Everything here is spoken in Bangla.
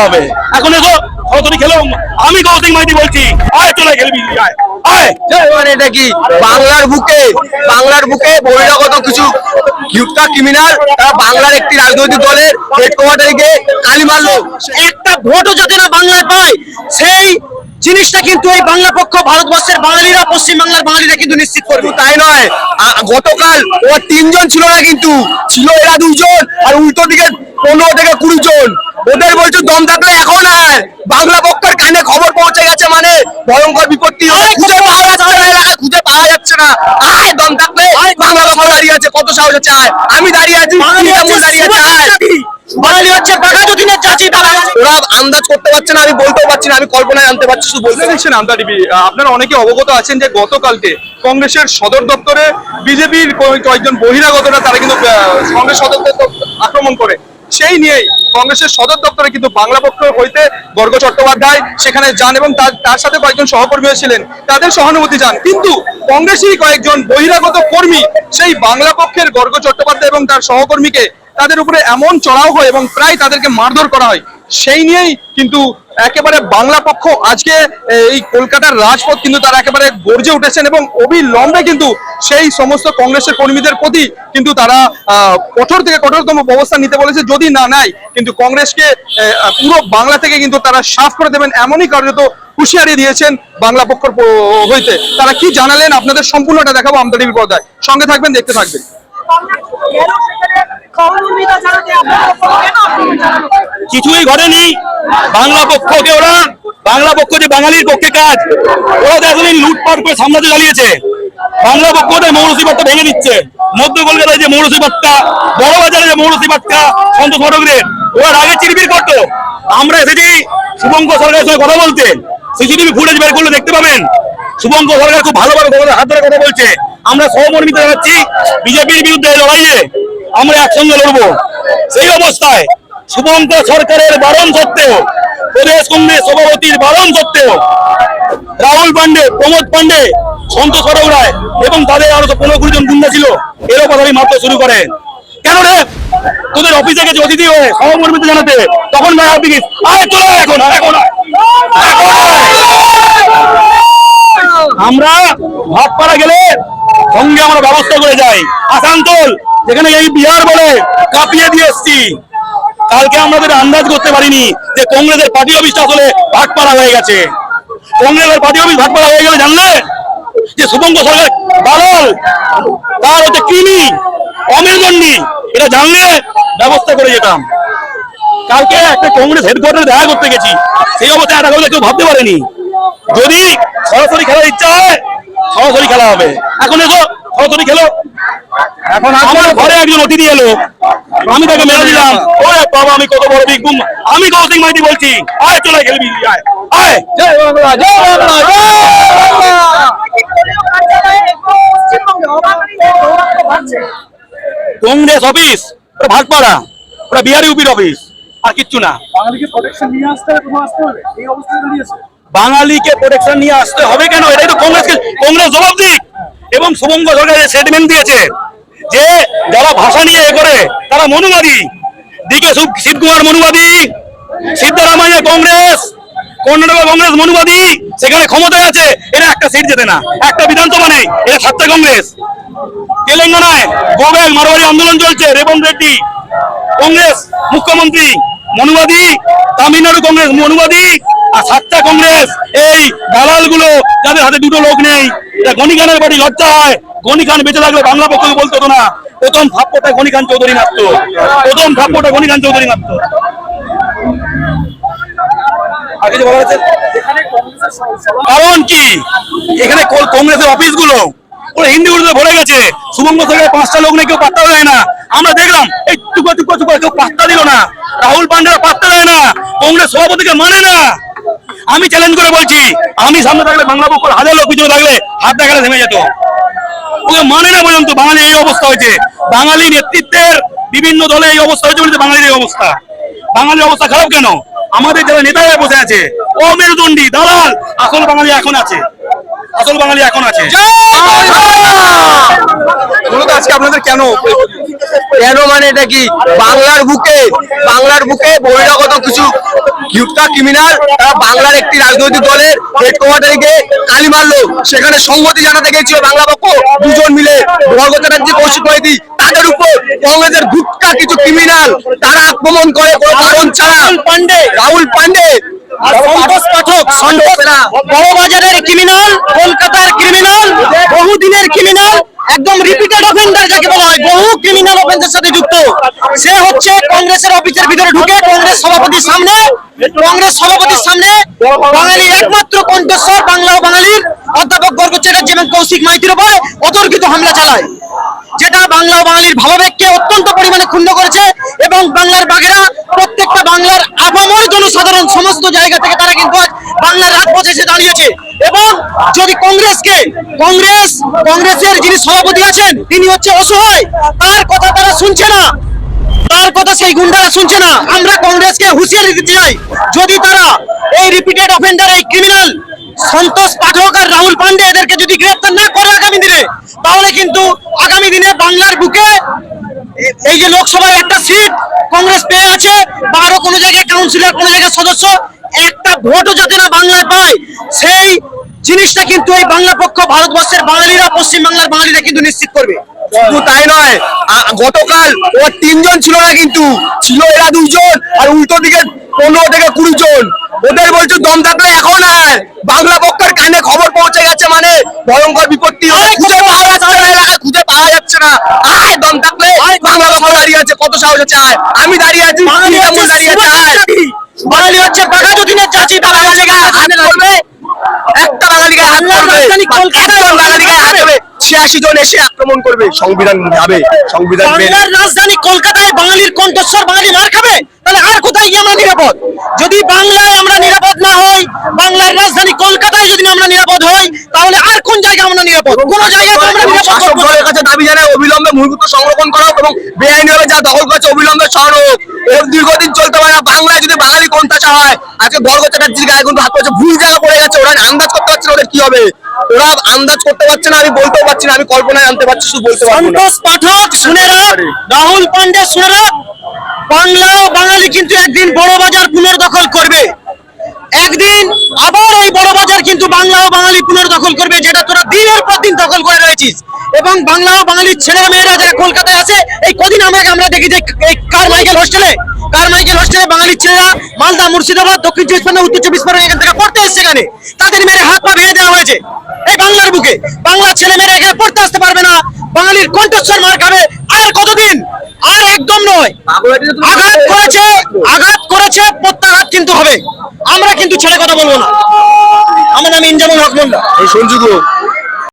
হবে। এখন এসো, সরাসরি খেলো। আমি কৌশিক মাইতি বলছি, আয়, চলে খেলবি আয়। আয় মানে এটা কি? বাংলার বুকে বাংলার বুকে বহিরাগত ক্রিমিনাল তারা বাংলার একটি রাজনৈতিক দলের কালি মারলো। একটা ভোটও যাতে না বাংলায় পায় সেই জিনিসটা কিন্তু এই বাংলা পক্ষ ভারতবর্ষের বাঙালিরা পশ্চিম বাংলার বাঙালিরা কিন্তু নিশ্চিত করবে। তাই নয় গতকাল ও তিনজন ছিল না কিন্তু ছিল এরা দুজন আর উল্টো দিকে পনেরো থেকে কুড়ি জন। ওদের বলছো দম থাকলে এখন আয়। বাংলা পক্ষের কানে খবর পৌঁছে গেছে মানে ভয়ঙ্কর বিপত্তি হবে। খুঁজে পাওয়া যাচ্ছে না এলাকা যাচ্ছে না? আয় দম থাকলে বাংলা পক্ষ দাঁড়িয়ে আছে কত সাহস আছে আয়। আমি দাঁড়িয়ে আছি দাঁড়িয়ে আছে আয়। বাঙালি হচ্ছে বাঘাযতীনের চাচি তারা ওরা আন্দাজ করতে পারছে না আমি বলতেও পারছি না আমি কল্পনায় আনতে পারছি শুধু বলতে দেখছেন টিভি আপনারা অনেকে অবগত আছেন যে গতকালকে কংগ্রেসের সদর দপ্তরে বিজেপির কয়েকজন বহিরাগতরা তারা কিন্তু আহ, কংগ্রেস সদর দপ্তর আক্রমণ করে। সেই নিয়েই কংগ্রেসের সদর দপ্তরে কিন্তু বাংলা পক্ষ হইতে বর্গ চট্টোপাধ্যায়, সেখানে যান এবং তার সাথে কয়েকজন সহকর্মীও ছিলেন তাদের সহানুভূতি যান কিন্তু কংগ্রেসেরই কয়েকজন বহিরাগত কর্মী সেই বাংলা পক্ষের গর্গ চট্টোপাধ্যায় এবং তার সহকর্মীকে তাদের উপরে এমন চড়াও হয় এবং প্রায় তাদেরকে মারধর করা হয়। সেই নিয়েই কিন্তু একেবারে বাংলা পক্ষ আজকে এই কলকাতার রাজপথ কিন্তু তারা একেবারে গর্জে উঠেছেন এবং অবিলম্বে কিন্তু সেই সমস্ত কংগ্রেসের কর্মীদের প্রতি কিন্তু তারা কঠোর থেকে কঠোরতম ব্যবস্থা নিতে বলেছে, যদি না নেয়, কিন্তু কংগ্রেসকে পুরো বাংলা থেকে কিন্তু তারা সাফ করে দেবেন, এমনই কার্যত হুঁশিয়ারি দিয়েছেন বাংলা পক্ষের হইতে। তারা কি জানালেন? আপনাদের সম্পূর্ণটা দেখাবো আমদা টিভি পর্দায়। সঙ্গে থাকবেন, দেখতে থাকবেন। কিছুই ঘটেনি। বাংলা পক্ষকে ওরা, বাংলা পক্ষ যে বাঙালির পক্ষে কাজ, ওরা এতদিন লুটপাট করে সাম্রাজ্য চালিয়েছে। বাংলা পক্ষ ওদের মৌরসিবাদটা ভেঙে দিচ্ছে। মধ্য কলকাতায় যে মৌরসিবাদটা বড় বাজারে যে মৌরসিবাদটা সন্ত সড়কের ওরা আগে চিরবির করতো। আমরা এসেছি শুভঙ্কর সরকারের সঙ্গে কথা বলতে। সিসিটিভি ফুটেজ বের করলে দেখতে পাবেন। শুভঙ্কর সরকার খুব ভালোভাবে হাত ধরে কথা বলছে। আমরা সহমর্মিতা জানাচ্ছি, বিজেপির বিরুদ্ধে লড়াইয়ে আমরা একসঙ্গে লড়বো। সেই অবস্থায় শুভঙ্কর সরকারের বারণ সত্ত্বেও, প্রদেশ কংগ্রেস সভাপতির বারণ সত্ত্বেও, রাহুল পান্ডে, প্রমোদ পান্ডে, সন্তোষ সরব রায় এবং তাদের আরও পনেরো কুড়ি জন গুন্ডা ছিল, এরও কথাই মাত্র শুরু করেন। কেন রে? তোদের অফিসে গেছে অতিথি হয়ে সহমর্মিত জানাতে, তখন ভাই আপনি আয় চলে এখন এখন। আমরা ভাটপাড়া গেলে সঙ্গে আমরা ব্যবস্থা করে যাই। আসানসোল, যেখানে এই বিহার বলে কাঁপিয়ে দিয়ে এসছি। কালকে আমাদের আন্দাজ করতে পারিনি যে কংগ্রেসের পার্টি অফিসটা আসলে ভাটপাড়া হয়ে গেছে। কংগ্রেসের পার্টি অফিস ভাটপাড়া হয়ে গেলে জানলে যে শুভঙ্গ সরকার দালাল তার হচ্ছে কৃমি অমেরুদণ্ডী এটা জানলে ব্যবস্থা করে যেতাম। কালকে একটা কংগ্রেস হেডকোয়ার্টারে দেখা করতে গেছি, সেই অবস্থায় একটা কথা কেউ ভাবতে পারেনি। যদি সরাসরি খেলার ইচ্ছা হয়, সরাসরি খেলা হবে। এখন এসো খেলো। এখন আমার ঘরে একজন অতিথি এলো। আমি তাকে মেরে দিলাম ওরে বাবা আমি কত বড় বিগ আমি কৌশিক মাইতি বলছি। আয় চলে খেলবি। আয় আয়। জয় বাংলা জয় বাংলা কংগ্রেস অফিস ওটা ভাটপাড়া ওটা বিহারি উপির অফিস আর কিচ্ছু না। বাঙালিকে প্রোটেকশন নিয়ে আসতে হবে বাঙালিকে প্রোটেকশন নিয়ে আসতে কেন? এটাই তো কংগ্রেসকে কংগ্রেস জবাব দিক। এবং শুভঙ্গ সরকার স্টেটমেন্ট দিয়েছে যে যারা ভাষা নিয়ে এ করে, তারা মনুবাদী। দিকে শিব কুমার মনুবাদী, সিদ্ধারামাইয়া কংগ্রেস, কর্ণাটকা কংগ্রেস মনুবাদী, সেখানে ক্ষমতায় আছে, এরা একটা সিট জেতে না, একটা বিধানসভা নেই, এরা সাতটা কংগ্রেস। তেলেঙ্গানায় গোবেল মারোয়ারি আন্দোলন চলছে রেবন্ত রেড্ডি, কংগ্রেস মুখ্যমন্ত্রী মনুবাদী, তামিলনাড়ু কংগ্রেস মনুবাদী, আর সাতটা কংগ্রেস, এই দালালগুলো যাদের হাতে দুটো লোক নেই এটা বাড়ি লজ্জা হয়। বেঁচে থাকলে বাংলা পক্ষকে বলতো তো না। প্রথম ভাপ্যটা চৌধুরী মারতো প্রথম ভাপ্যটা চৌধুরী আছে? কারণ কি? এখানে কংগ্রেসের অফিসগুলো ওরা হিন্দি উর্দু ভরে গেছে। শুভঙ্গ সরকারের পাঁচটা লোক নেই কেউ পাত্তা দেয় না। আমরা দেখলাম, এই টুকো টুকো টুকো কেউ পাত্তা দিল না। রাহুল পান্ডেরা পাত্তা দেয় না। কংগ্রেস সভাপতিকে মানে না। আমি চ্যালেঞ্জ করে বলছি, আমি সামনে থাকলে বাংলা পক্ষ হাজার লোক পিছনে থাকলে হাত দেখালে থেমে যেত। ওকে মানে না পর্যন্ত বাঙালি এই অবস্থা হয়েছে। বাঙালি নেতৃত্বের বিভিন্ন দলে এই অবস্থা হয়েছে বাঙালির এই অবস্থা। বাঙালির অবস্থা খারাপ কেন? আমাদের যারা নেতারা বসে আছে, ও মেরুদণ্ডী, দালাল, আসল বাঙালি এখন আছে। আসল বাঙালি এখন আছে। আজকে আপনাদের কেন? কেন মানে এটা কি? বাংলার বুকে বাংলার বুকে বহিরাগত কিছু গুটকা ক্রিমিনাল তারা বাংলার একটি রাজনৈতিক দলের হেডকোয়ার্টারে গিয়ে কালি মারলো। সেখানে সংহতি জানাতে গেছিল বাংলা পক্ষ। দুজন মিলে ভর্গ চ্যাটার্জি কৌশিক মৈতি তাদের উপর কংগ্রেসের গুটকা কিছু ক্রিমিনাল তারা আক্রমণ করে কোনো কারণ ছাড়া। রাহুল পান্ডে। রাহুল পান্ডে। সন্তোষ পাঠক সন্তোষ বড়বাজারের ক্রিমিনাল কলকাতার ক্রিমিনাল একদম রিপিটেড অফেন্ডার যাকে বলা হয়, বহু ক্রিমিনাল অফেন্সের সাথে যুক্ত। সে হচ্ছে কংগ্রেসের অফিসের ভিতরে ঢুকে কংগ্রেস সভাপতির সামনে, কংগ্রেস সভাপতির সামনে বাঙালির একমাত্র কণ্ঠস্বর বাংলা ও বাঙালির অধ্যাপক গর্গ চ্যাটার্জি এবং কৌশিক মাইতির উপর অতর্কিত হামলা চালায়। যেটা বাংলা ও বাঙালির ভাবাবেগকে অত্যন্ত পরিমাণে ক্ষুণ্ণ করেছে এবং বাংলার বাঘেরা প্রত্যেকটা বাংলার আপামর জনসাধারণ সমস্ত জায়গা থেকে তারা কিন্তু আজ বাংলার রাজপথে এসে দাঁড়িয়েছে। এবং যদি কংগ্রেসকে, কংগ্রেস, কংগ্রেসের যিনি সভাপতি আছেন, তিনি হচ্ছে অসহায়, তার কথা তারা শুনছে না। তার কথা সেই গুন্ডারা শুনছে না। আমরা কংগ্রেসকে হুঁশিয়ারি দিতে চাই। যদি তারা এই রিপিটেড অফেন্ডার এই ক্রিমিনাল সন্তোষ পাঠক আর রাহুল পান্ডে এদেরকে যদি গ্রেফতার না করে আগামী দিনে, তাহলে কিন্তু আগামী দিনে বাংলার বুকে এই যে লোকসভায় একটা সিট কংগ্রেস পেয়ে আছে বা আরও কোনো জায়গায় কাউন্সিলর কোনো জায়গায় সদস্য, একটা ভোটও যাতে না বাংলায় পায় সেই জিনিসটা কিন্তু এই বাংলা পক্ষ ভারতবর্ষের বাঙালিরা পশ্চিম বাংলার বাঙালিরা কিন্তু নিশ্চিত করবে। শুধু তাই নয় গতকাল ও তিনজন ছিল না কিন্তু ছিল এরা দুইজন আর উল্টো দিকে পনেরো থেকে কুড়ি জন। ওদের বলছে দম থাকলে এখন আয়। বাংলা পক্ষের কানে খবর পৌঁছে গেছে মানে ভয়ঙ্কর বিপত্তি। খুঁজে পাওয়া যাচ্ছে না এলাকা খুঁজে পাওয়া যাচ্ছে না। আয় দম থাকলে বাংলা পক্ষ দাঁড়িয়ে আছে কত সাহস আছে আয়। আমি দাঁড়িয়ে আছি দাঁড়িয়ে আছে বাঙালি হচ্ছে বাঘাযতীনের চাচি বাঙালি হাত করবে একটা বাঙালি গায়ে হাত করবে একজন বাঙালি গায়ে হাত ছিয়াশি জন এসে আক্রমণ করবে সংবিধান যাবে সংবিধান বাংলার রাজধানী কলকাতায় বাঙালির কণ্ঠস্বর বাঙালি মার খাবে? তাহলে আর কোথায় গিয়ে আমরা নিরাপদ? যদি বাংলায় আমরা নিরাপদ না হই বাংলার রাজধানী কলকাতায় যদি আমরা নিরাপদ হই তাহলে আর কোন জায়গায় আমরা নিরাপদ? কোন জায়গায় আমরা নিরাপদ দলের কাছে দাবি জানায় অবিলম্বে মূলভূত সংরক্ষণ করা হোক এবং বেআইনিভাবে যা দখল করেছে অবিলম্বে সরানো হোক। এর দীর্ঘদিন চলতে পারে না। বাংলায় যদি বাঙালি কোনটাচা হয়। আজকে বর্গ চ্যাটার্জির গায়ে কিন্তু হাত পড়েছে। ভুল জায়গা পড়ে গেছে। ওরা আন্দাজ করতে পারছে না ওদের কি হবে। ওরা আন্দাজ করতে পারছে না আমি বলতেও পারছি না আমি কল্পনায় আনতে পারছি শুধু বলতে পারব না। সন্তোষ পাঠক শুনে রাখ। রাহুল পান্ডে শুনে রাখ। বাংলা ও বাঙালি কিন্তু একদিন বড় বাজার পুনর্দখল করবে। একদিন আবার ওই বড় বাজার কিন্তু বাংলা ও বাঙালি পুনর্দখল করবে যেটা তোরা দিনের পর দিন দখল করে রয়েছিস। এবং বাংলা বাঙালির ছেলে মেয়েরা যারা কলকাতায় আছে, এই কদিন আমরা আমরা দেখি যে এই কার মাইকেল হোস্টেলে, কার মাইকেল হোস্টেলে বাঙালির ছেলেরা মালদা, মুর্শিদাবাদ, দক্ষিণ চব্বিশ পরগনা, উত্তর চব্বিশ পরগনা এখান থেকে পড়তে এসছে এখানে। তাদের মেরে হাত পা ভেঙে দেওয়া হয়েছে। এই বাংলার বুকে। বাংলার ছেলে মেয়েরা এখানে পড়তে আসতে পারবে না। বাঙালির কণ্ঠস্বর মার খাবে আর কতদিন? আর একদম নয়। আঘাত করেছে আঘাত করেছে, প্রত্যাঘাত কিন্তু হবে। আমরা কিন্তু ছেড়ে কথা বলব না। আমার নাম ইনজামুল হক মোল্লা এই সঞ্জু